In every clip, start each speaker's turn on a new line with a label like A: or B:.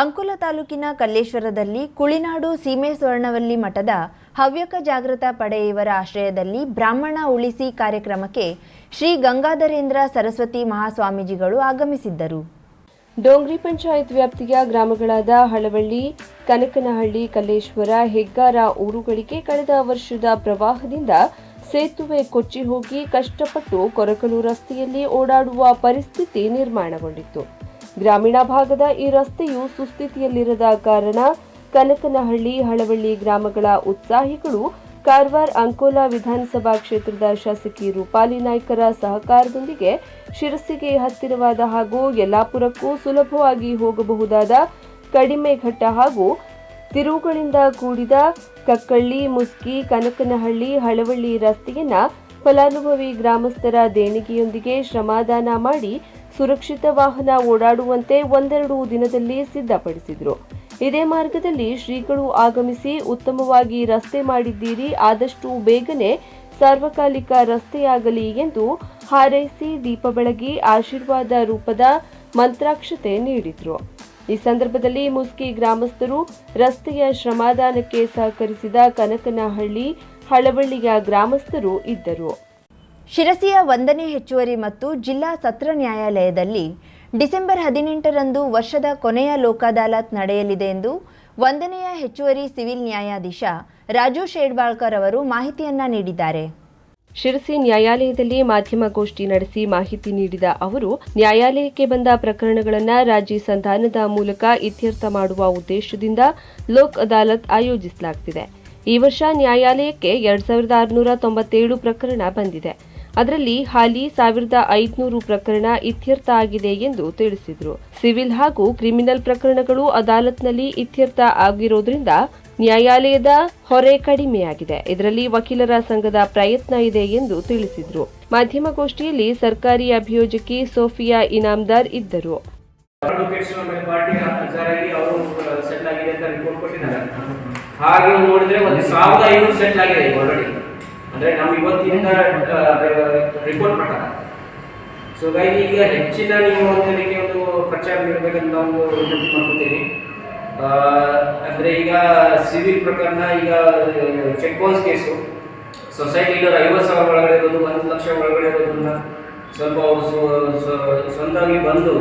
A: ಅಂಕೋಲ ತಾಲೂಕಿನ ಕಲ್ಲೇಶ್ವರದಲ್ಲಿ ಕುಳಿನಾಡು ಸೀಮೆ ಸ್ವರ್ಣವಲ್ಲಿ ಮಠದ ಹವ್ಯಕ ಜಾಗೃತ ಪಡೆಯವರ ಆಶ್ರಯದಲ್ಲಿ ಬ್ರಾಹ್ಮಣ ಉಳಿಸಿ ಕಾರ್ಯಕ್ರಮಕ್ಕೆ ಶ್ರೀ ಗಂಗಾಧರೇಂದ್ರ ಸರಸ್ವತಿ ಮಹಾಸ್ವಾಮೀಜಿಗಳು ಆಗಮಿಸಿದ್ದರು.
B: ಡೋಂಗ್ರಿ ಪಂಚಾಯತ್ ವ್ಯಾಪ್ತಿಯ ಗ್ರಾಮಗಳಾದ ಹಳವಳ್ಳಿ, ಕನಕನಹಳ್ಳಿ, ಕಲ್ಲೇಶ್ವರ, ಹೆಗ್ಗಾರ ಊರುಗಳಿಗೆ ಕಳೆದ ವರ್ಷದ ಪ್ರವಾಹದಿಂದ ಸೇತುವೆ ಕೊಚ್ಚಿ ಹೋಗಿ ಕಷ್ಟಪಟ್ಟು ಕೊರಕಲು ರಸ್ತೆಯಲ್ಲಿ ಓಡಾಡುವ ಪರಿಸ್ಥಿತಿ ನಿರ್ಮಾಣಗೊಂಡಿತ್ತು. ಗ್ರಾಮೀಣ ಭಾಗದ ಈ ರಸ್ತೆಯು ಸುಸ್ಥಿತಿಯಲ್ಲಿರದ ಕಾರಣ ಕನಕನಹಳ್ಳಿ, ಹಳವಳ್ಳಿ ಗ್ರಾಮಗಳ ಉತ್ಸಾಹಿಗಳು ಕಾರವಾರ ಅಂಕೋಲಾ ವಿಧಾನಸಭಾ ಕ್ಷೇತ್ರದ ಶಾಸಕಿ ರೂಪಾಲಿ ನಾಯ್ಕರ ಸಹಕಾರದೊಂದಿಗೆ ಶಿರಸಿಗೆ ಹತ್ತಿರವಾದ ಹಾಗೂ ಯಲ್ಲಾಪುರಕ್ಕೂ ಸುಲಭವಾಗಿ ಹೋಗಬಹುದಾದ ಕಡಿಮೆ ಘಟ್ಟ ಹಾಗೂ ತಿರುವುಗಳಿಂದ ಕೂಡಿದ ಕಕ್ಕಳ್ಳಿ, ಮುಸ್ಕಿ, ಕನಕನಹಳ್ಳಿ, ಹಳವಳ್ಳಿ ರಸ್ತೆಯನ್ನ ಫಲಾನುಭವಿ ಗ್ರಾಮಸ್ಥರ ದೇಣಿಗೆಯೊಂದಿಗೆ ಶ್ರಮದಾನ ಮಾಡಿ ಸುರಕ್ಷಿತ ವಾಹನ ಓಡಾಡುವಂತೆ ಒಂದೆರಡು ದಿನದಲ್ಲಿ ಸಿದ್ಧಪಡಿಸಿದರು. ಇದೇ ಮಾರ್ಗದಲ್ಲಿ ಶ್ರೀಗಳು ಆಗಮಿಸಿ ಉತ್ತಮವಾಗಿ ರಸ್ತೆ ಮಾಡಿದ್ದೀರಿ, ಆದಷ್ಟು ಬೇಗನೆ ಸಾರ್ವಕಾಲಿಕ ರಸ್ತೆಯಾಗಲಿ ಎಂದು ಹಾರೈಸಿ ದೀಪ ಬೆಳಗಿ ಆಶೀರ್ವಾದ ರೂಪದ ಮಂತ್ರಾಕ್ಷತೆ ನೀಡಿದರು. ಈ ಸಂದರ್ಭದಲ್ಲಿ ಮುಸ್ಕಿ ಗ್ರಾಮಸ್ಥರು ರಸ್ತೆಯ ಶ್ರಮಾದಾನಕ್ಕೆ ಸಹಕರಿಸಿದ ಕನಕನಹಳ್ಳಿ ಹಳವಳ್ಳಿಯ ಗ್ರಾಮಸ್ಥರು ಇದ್ದರು.
A: ಶಿರಸಿಯ ಒಂದನೇ ಹೆಚ್ಚುವರಿ ಮತ್ತು ಜಿಲ್ಲಾ ಸತ್ರ ನ್ಯಾಯಾಲಯದಲ್ಲಿ ಡಿಸೆಂಬರ್ ಹದಿನೆಂಟರಂದು ವರ್ಷದ ಕೊನೆಯ ಲೋಕಾದಾಲತ್ ನಡೆಯಲಿದೆ ಎಂದು ಒಂದನೆಯ ಹೆಚ್ಚುವರಿ ಸಿವಿಲ್ ನ್ಯಾಯಾಧೀಶ ರಾಜು ಶೇಡ್ಬಾಳ್ಕರ್ ಅವರು ಮಾಹಿತಿಯನ್ನ ನೀಡಿದ್ದಾರೆ.
B: ಶಿರಸಿ ನ್ಯಾಯಾಲಯದಲ್ಲಿ ಮಾಧ್ಯಮಗೋಷ್ಠಿ ನಡೆಸಿ ಮಾಹಿತಿ ನೀಡಿದ ಅವರು, ನ್ಯಾಯಾಲಯಕ್ಕೆ ಬಂದ ಪ್ರಕರಣಗಳನ್ನು ರಾಜಿ ಸಂಧಾನದ ಮೂಲಕ ಇತ್ಯರ್ಥ ಮಾಡುವ ಉದ್ದೇಶದಿಂದ ಲೋಕ್ ಅದಾಲತ್ ಆಯೋಜಿಸಲಾಗುತ್ತಿದೆ ಈ ವರ್ಷ ನ್ಯಾಯಾಲಯಕ್ಕೆ ಎರಡ್ ಸಾವಿರದ ಆರುನೂರ ತೊಂಬತ್ತೇಳು ಪ್ರಕರಣ ಬಂದಿದೆ. ಅದರಲ್ಲಿ ಹಾಲಿ ಸಾವಿರದ ಐದುನೂರು ಪ್ರಕರಣ ಇತ್ಯರ್ಥ ಆಗಿದೆ ಎಂದು ತಿಳಿಸಿದರು. ಸಿವಿಲ್ ಹಾಗೂ ಕ್ರಿಮಿನಲ್ ಪ್ರಕರಣಗಳು ಅದಾಲತ್ನಲ್ಲಿ ಇತ್ಯರ್ಥ ಆಗಿರೋದ್ರಿಂದ ನ್ಯಾಯಾಲಯದ ಹೊರೆ ಕಡಿಮೆಯಾಗಿದೆ. ಇದರಲ್ಲಿ ವಕೀಲರ ಸಂಘದ ಪ್ರಯತ್ನ ಇದೆ ಎಂದು ತಿಳಿಸಿದರು. ಮಾಧ್ಯಮಗೋಷ್ಠಿಯಲ್ಲಿ ಸರ್ಕಾರಿ ಅಭಿಯೋಜಕಿ ಸೋಫಿಯಾ ಇನಾಮ್ದಾರ್ ಇದ್ದರು.
C: ಹಾಗೆ ನೋಡಿದ್ರೆ ಒಂದು ಸಾವಿರದ ಐನೂರು ಸೆಟ್ಲ್ ಆಗಿದೆ ಆಲ್ರೆಡಿ ಅಂದ್ರೆ ನಮ್ಮ ಇವತ್ತಿನಿಂದ ರಿಪೋರ್ಟ್ ಪ್ರಕಾರ ಸೊ ಹಾಗಾಗಿ ಈಗ ಹೆಚ್ಚಿನ ನೀವು ಒಂದು ಇದಕ್ಕೆ ಒಂದು ಪ್ರಚಾರ ನೀಡಬೇಕಂತ ಒಂದು ವಿನಂತಿ ಮಾಡ್ಕೊತೀನಿ. ಅಂದ್ರೆ ಈಗ ಸಿವಿಲ್ ಪ್ರಕರಣ, ಈಗ ಚೆಕ್ ಬೌನ್ಸ್ ಕೇಸು ಸೊಸೈಟಿ ಇಲ್ಲದ ಐವತ್ತು ಸಾವಿರ ಒಳಗಡೆ ಇರೋದು, ಒಂದು ಲಕ್ಷ ಒಳಗಡೆ ಇರೋದನ್ನ ಸ್ವಲ್ಪ ಅವರು ಸ್ವಂತವಾಗಿ ಬಂದು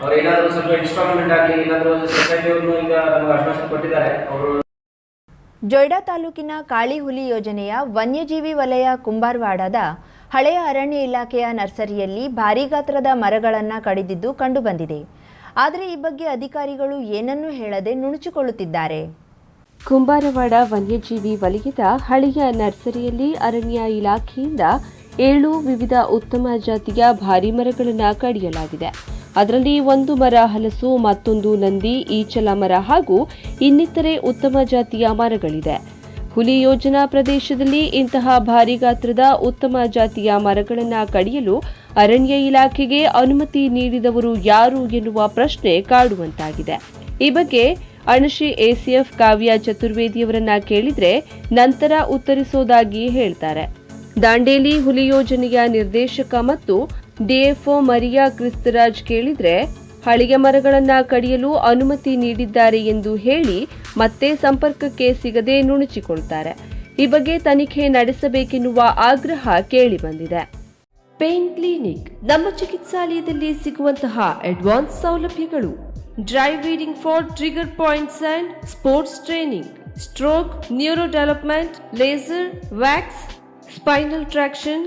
C: ಅವ್ರು ಏನಾದರೂ ಸ್ವಲ್ಪ ಇನ್ಸ್ಟಾಲ್ಮೆಂಟ್ ಆಗಲಿ, ಏನಾದರೂ ಸೊಸೈಟಿಯವ್ರನ್ನು ಈಗ ನಮಗೆ ಆಶ್ವಾಸನೆ ಕೊಟ್ಟಿದ್ದಾರೆ. ಅವರು
A: ಜೊಯ್ಡಾ ತಾಲೂಕಿನ ಕಾಳಿಹುಲಿ ಯೋಜನೆಯ ವನ್ಯಜೀವಿ ವಲಯ ಕುಂಬಾರವಾಡದ ಹಳೆಯ ಅರಣ್ಯ ಇಲಾಖೆಯ ನರ್ಸರಿಯಲ್ಲಿ ಭಾರೀ ಗಾತ್ರದ ಮರಗಳನ್ನು ಕಡಿದಿದ್ದು ಕಂಡುಬಂದಿದೆ. ಆದರೆ ಈ ಬಗ್ಗೆ ಅಧಿಕಾರಿಗಳು ಏನನ್ನೂ ಹೇಳದೆ ನುಣುಚಿಕೊಳ್ಳುತ್ತಿದ್ದಾರೆ.
B: ಕುಂಬಾರವಾಡ ವನ್ಯಜೀವಿ ವಲಯದ ಹಳೆಯ ನರ್ಸರಿಯಲ್ಲಿ ಅರಣ್ಯ ಇಲಾಖೆಯಿಂದ ಏಳು ವಿವಿಧ ಉತ್ತಮ ಜಾತಿಯ ಭಾರಿ ಮರಗಳನ್ನು ಕಡಿಯಲಾಗಿದೆ. ಅದರಲ್ಲಿ ಒಂದು ಮರ ಹಲಸು, ಮತ್ತೊಂದು ನಂದಿ, ಈಚಲ ಮರ ಹಾಗೂ ಇನ್ನಿತರೆ ಉತ್ತಮ ಜಾತಿಯ ಮರಗಳಿದೆ. ಹುಲಿ ಯೋಜನಾ ಪ್ರದೇಶದಲ್ಲಿ ಇಂತಹ ಭಾರಿ ಗಾತ್ರದ ಉತ್ತಮ ಜಾತಿಯ ಮರಗಳನ್ನು ಕಡಿಯಲು ಅರಣ್ಯ ಇಲಾಖೆಗೆ ಅನುಮತಿ ನೀಡಿದವರು ಯಾರು ಎನ್ನುವ ಪ್ರಶ್ನೆ ಕಾಡುವಂತಾಗಿದೆ. ಈ ಬಗ್ಗೆ ಅಣಶಿ ಎಸಿಎಫ್ ಕಾವ್ಯ ಚತುರ್ವೇದಿಯವರನ್ನ ಕೇಳಿದ್ರೆ ನಂತರ ಉತ್ತರಿಸೋದಾಗಿ ಹೇಳ್ತಾರೆ. ದಾಂಡೇಲಿ ಹುಲಿ ಯೋಜನೆಯ ನಿರ್ದೇಶಕ ಮತ್ತು ಡಿಎಫ್ಒ ಮರಿಯಾ ಕ್ರಿಸ್ತರಾಜ್ ಕೇಳಿದ್ರೆ ಹಳೆಯ ಮರಗಳನ್ನ ಕಡಿಯಲು ಅನುಮತಿ ನೀಡಿದ್ದಾರೆ ಎಂದು ಹೇಳಿ ಮತ್ತೆ ಸಂಪರ್ಕಕ್ಕೆ ಸಿಗದೆ ನುಣುಚಿಕೊಳ್ತಾರೆ. ಈ ಬಗ್ಗೆ ತನಿಖೆ ನಡೆಸಬೇಕೆನ್ನುವ ಆಗ್ರಹ ಕೇಳಿಬಂದಿದೆ. ಪೇನ್ ಕ್ಲಿನಿಕ್, ನಮ್ಮ ಚಿಕಿತ್ಸಾಲಯದಲ್ಲಿ ಸಿಗುವಂತಹ ಅಡ್ವಾನ್ಸ್ ಸೌಲಭ್ಯಗಳು. Dry weeding for trigger points and sports training. Stroke neuro development laser, wax, spinal traction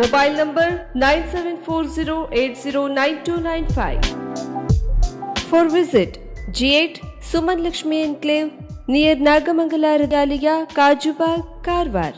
B: Mobile number 9740809295. For visit G8 Suman Lakshmi Enclave near Nagamangala Radaliya, Kajubag, Karwar.